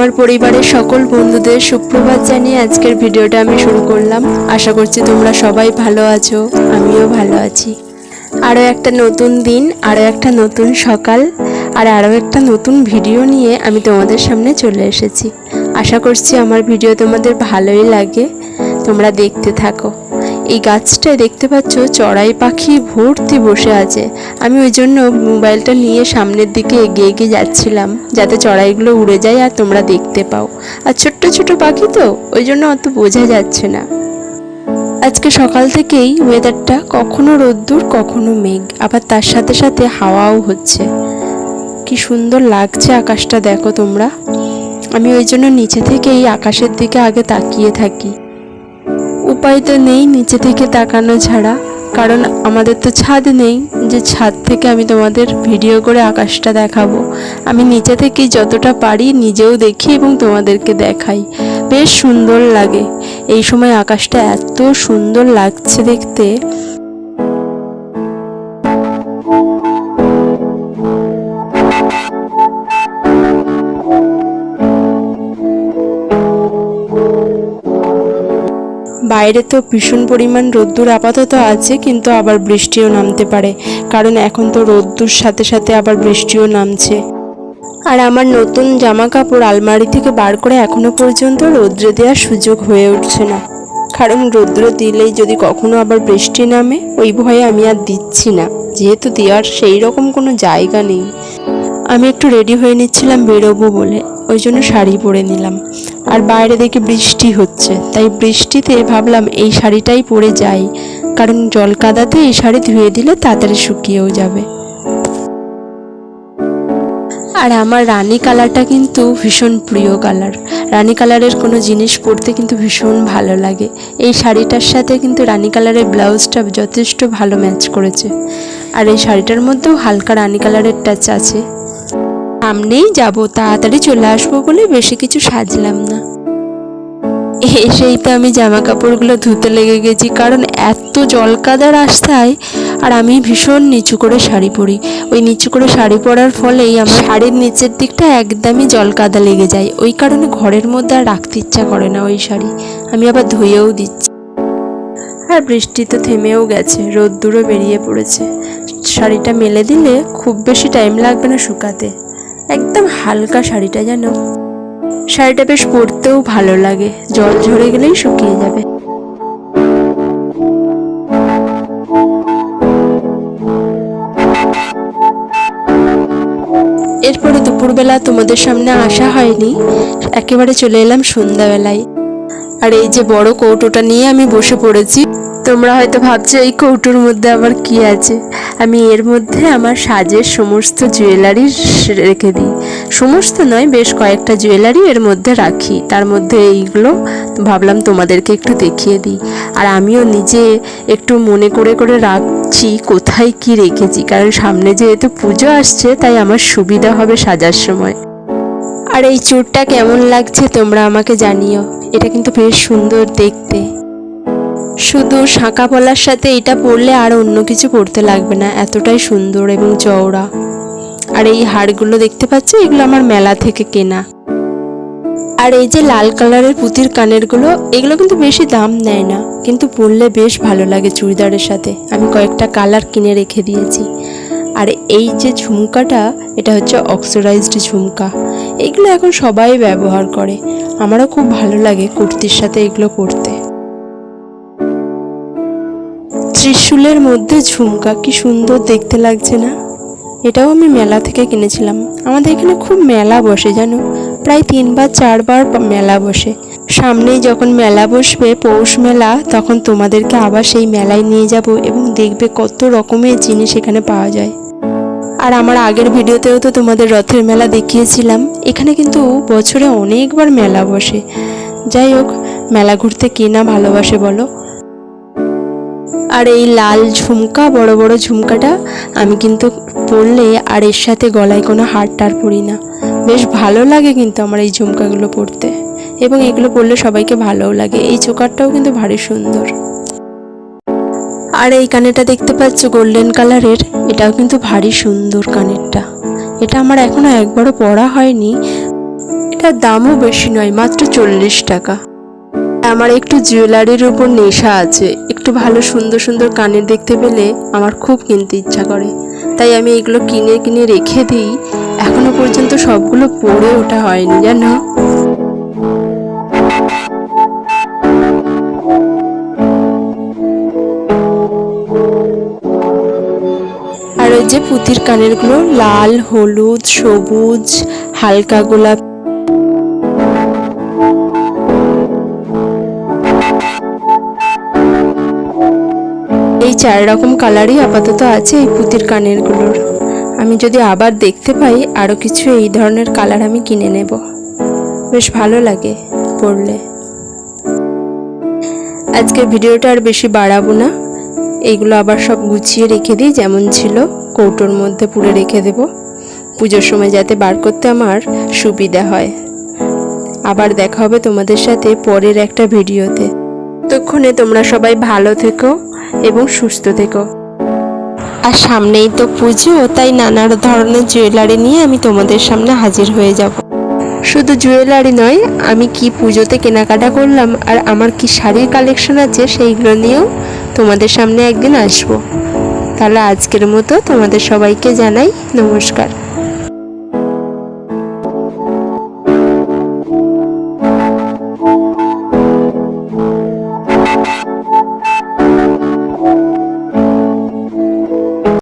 আমার পরিবারের সকল বন্ধুদের সুপ্রভাত জানিয়ে আজকের ভিডিওটা আমি শুরু করলাম। আশা করছি তোমরা সবাই ভালো আছো, আমিও ভালো আছি। আরও একটা নতুন দিন, আরও একটা নতুন সকাল, আর আরও একটা নতুন ভিডিও নিয়ে আমি তোমাদের সামনে চলে এসেছি। আশা করছি আমার ভিডিও তোমাদের ভালোই লাগে, তোমরা দেখতে থাকো। এই গাছটায় দেখতে পাচ্ছ চড়াই পাখি ভর্তি বসে আছে। আমি ওই জন্য মোবাইলটা নিয়ে সামনের দিকে এগিয়ে এগিয়ে যাচ্ছিলাম, যাতে চড়াইগুলো উড়ে যায় আর তোমরা দেখতে পাও। আর ছোট্ট ছোট পাখি তো, ওই জন্য অত বোঝা যাচ্ছে না। আজকে সকাল থেকেই ওয়েদারটা কখনো রোদ্দুর, কখনো মেঘ, আবার তার সাথে সাথে হাওয়াও হচ্ছে। কি সুন্দর লাগছে আকাশটা, দেখো তোমরা। আমি ওই জন্য নিচে থেকে এই আকাশের দিকে আগে তাকিয়ে থাকি। উপায় তো নেই নিচে থেকে তাকানো ছাড়া। কারণ আমাদের তো ছাদ নেই যে ছাদ থেকে আমি তোমাদের ভিডিও করে আকাশটা দেখাবো। আমি নিচে থেকে যতটা পারি নিজেও দেখি এবং তোমাদেরকে দেখাই। বেশ সুন্দর লাগে। এই সময় আকাশটা এত সুন্দর লাগছে দেখতে। বাইরে তো ভীষণ পরিমাণ রোদ্দুর আপাতত আছে, কিন্তু আবার বৃষ্টিও নামতে পারে। কারণ এখন তো রোদ্দুর সাথে সাথে আবার বৃষ্টিও নামছে। আর আমার নতুন জামা কাপড় আলমারি থেকে বার করে এখনও পর্যন্ত রৌদ্রে দেওয়ার সুযোগ হয়ে উঠছে না। কারণ রৌদ্র দিলেই যদি কখনো আবার বৃষ্টি নামে, ওই ভয়ে আমি আর দিচ্ছি না। যেহেতু দেওয়ার সেই রকম কোনো জায়গা নেই। আমি একটু রেডি হয়ে নিচ্ছিলাম বেরোবো বলে, ওই জন্য শাড়ি পরে নিলাম। আর বাইরে দেখে বৃষ্টি হচ্ছে। তাই বৃষ্টিতে ভাবলাম এই শাড়িটাই পরে যাই, কারণ জল কাদাতে এই শাড়ি ধুয়ে দিলে তাড়াতাড়ি শুকিয়েও যাবে। আর আমার রানী কালারটা কিন্তু ভীষণ প্রিয় কালার। রানী কালারের কোনো জিনিস পরতে কিন্তু ভীষণ ভালো লাগে। এই শাড়িটার সাথে কিন্তু রানী কালারের ব্লাউজটা যথেষ্ট ভালো ম্যাচ করেছে। আর এই শাড়িটার মধ্যেও হালকা রানী কালারের টাচ আছে। সামনেই যাব, তাড়াতাড়ি চলে আসব বলে বেশি কিছু সাজলাম না। এসেই তো আমি জামা কাপড়গুলো ধুতে লেগে গেছি, কারণ এত জলকাদা রাস্তায় আর আমি ভীষণ নিচু করে শাড়ি পরি। ওই নিচু করে শাড়ি পরার ফলেই আমার শাড়ির নিচের দিকটা একদমই জলকাদা লেগে যায়। ওই কারণে ঘরের মধ্যে আর রাখতে ইচ্ছা করে না ওই শাড়ি। আমি আবার ধুয়েও দিচ্ছি। আর বৃষ্টি তো থেমেও গেছে, রোদ্দুরও বেরিয়ে পড়েছে। শাড়িটা মেলে দিলে খুব বেশি টাইম লাগবে না শুকাতে। একদম হালকা শাড়িটা যেন শাড়িটা বেশ পরতেও ভালো লাগে, জল ঝরে গেলেই শুকিয়ে যাবে। এরপরে দুপুরবেলা তোমাদের সামনে আসা হয়নি, একেবারে চলে এলাম সন্ধ্যাবেলায়। আর এই যে বড় কৌটোটা নিয়ে আমি বসে পড়েছি তোমরা হয়তো ভাবছ, এই কৌটোর মধ্যে আবার কি আছে? আমি এর মধ্যে আমার সাজের সমস্ত জুয়েলারি রেখে দিই। সমস্ত নয়, বেশ কয়েকটা জুয়েলারি এর মধ্যে রাখি। তার মধ্যে এইগুলো ভাবলাম তোমাদেরকে একটু দেখিয়ে দিই। আর আমিও নিজে একটু মনে করে করে রাখছি, কোথায় কি রেখেছি। কারণ সামনে যেহেতু পুজো আসছে, তাই আমার সুবিধা হবে সাজার সময়। আর এই চুরটা কেমন লাগছে তোমরা আমাকে জানিও। এটা কিন্তু বেশ সুন্দর দেখতে। শুধু শাঁকা পলার সাথে এটা পরলে আর অন্য কিছু পরতে লাগবে না, এতটাই সুন্দর এবং চওড়া। আর এই হাড়গুলো দেখতে পাচ্ছ? এগুলো আমার মেলা থেকে কেনা। আর এই যে লাল কালারের পুঁতির কানেরগুলো, এগুলো কিন্তু বেশি দাম নেয় না, কিন্তু পরলে বেশ ভালো লাগে চুড়িদারের সাথে। আমি কয়েকটা কালার কিনে রেখে দিয়েছি। আর এই যে ঝুমকাটা, এটা হচ্ছে অক্সিডাইজড ঝুমকা। এগুলো এখন সবাই ব্যবহার করে। আমারও খুব ভালো লাগে কুর্তির সাথে এগুলো পরতে। ত্রিশূলের মধ্যে ঝুমকা কি সুন্দর দেখতে লাগছে না? এটাও আমি মেলা থেকে কিনেছিলাম। আমাদের এখানে খুব মেলা বসে, জানো? প্রায় তিনবার, চারবার মেলা বসে। সামনেই যখন মেলা বসবে, পৌষ মেলা, তখন তোমাদেরকে আবার সেই মেলায় নিয়ে যাব এবং দেখবে কত রকমের জিনিস এখানে পাওয়া যায়। আর আমার আগের ভিডিওতেও তো তোমাদের রথের মেলা দেখিয়েছিলাম। এখানে কিন্তু বছরে অনেকবার মেলা বসে। যাই হোক, মেলা ঘুরতে কে না ভালোবাসে বলো? আর এই লাল ঝুমকা, বড় বড় ঝুমকাটা আমি কিন্তু পরলে আর এর সাথে গলায় কোনো হার টার পরি না। বেশ ভালো লাগে কিন্তু আমার এই ঝুমকাগুলো পরতে এবং এগুলো পরলে সবাইকে ভালোও লাগে। এই চোকারটাও কিন্তু ভারী সুন্দর। আর এই কানেরটা দেখতে পাচ্ছ গোল্ডেন কালারের, এটাও কিন্তু ভারী সুন্দর কানেরটা। এটা আমার এখনও একবারও পরা হয়নি। এটার দামও বেশি নয়, মাত্র চল্লিশ টাকা। আমার একটু জুয়েলারির উপর নেশা আছে। একটু ভালো সুন্দর সুন্দর কানের দেখতে পেলে আমার খুব কিনতে ইচ্ছা করে। তাই আমি এগুলো কিনে কিনে রেখে দিই। এখনও পর্যন্ত সবগুলো পরে ওঠা হয়নি, জানো? আর ওই যে পুঁতির কানেরগুলো, লাল, হলুদ, সবুজ, হালকা গোলাপ এই চার রকম কালারই আপাতত আছে এই পুঁতির কানেরগুলোর। আমি যদি আবার দেখতে পাই আরও কিছু এই ধরনের কালার আমি কিনে নেব। বেশ ভালো লাগে পরলে। আজকের ভিডিওটা আর বেশি বাড়াবো না। এইগুলো আবার সব গুছিয়ে রেখে দিই, যেমন ছিল। কৌটোর মধ্যে পুরে রেখে দেব। পুজোর সময় যাতে বার করতে আমার সুবিধা হয়। আবার দেখা হবে তোমাদের সাথে পরের একটা ভিডিওতে। ততক্ষণে তোমরা সবাই ভালো থেকো। এবং সুস্থ থেকো। আর সামনেই তো পুজো, তাই নানা ধরনের জুয়েলারি নিয়ে আমি তোমাদের সামনে হাজির হয়ে যাব। শুধু জুয়েলারি নয়, আমি কি পুজোতে কেনাকাটা করলাম আর আমার কি শাড়ির কালেকশন আছে সেইগুলো নিয়েও তোমাদের সামনে একদিন আসব। তাহলে আজকের মতো তোমাদের সবাইকে জানাই নমস্কার।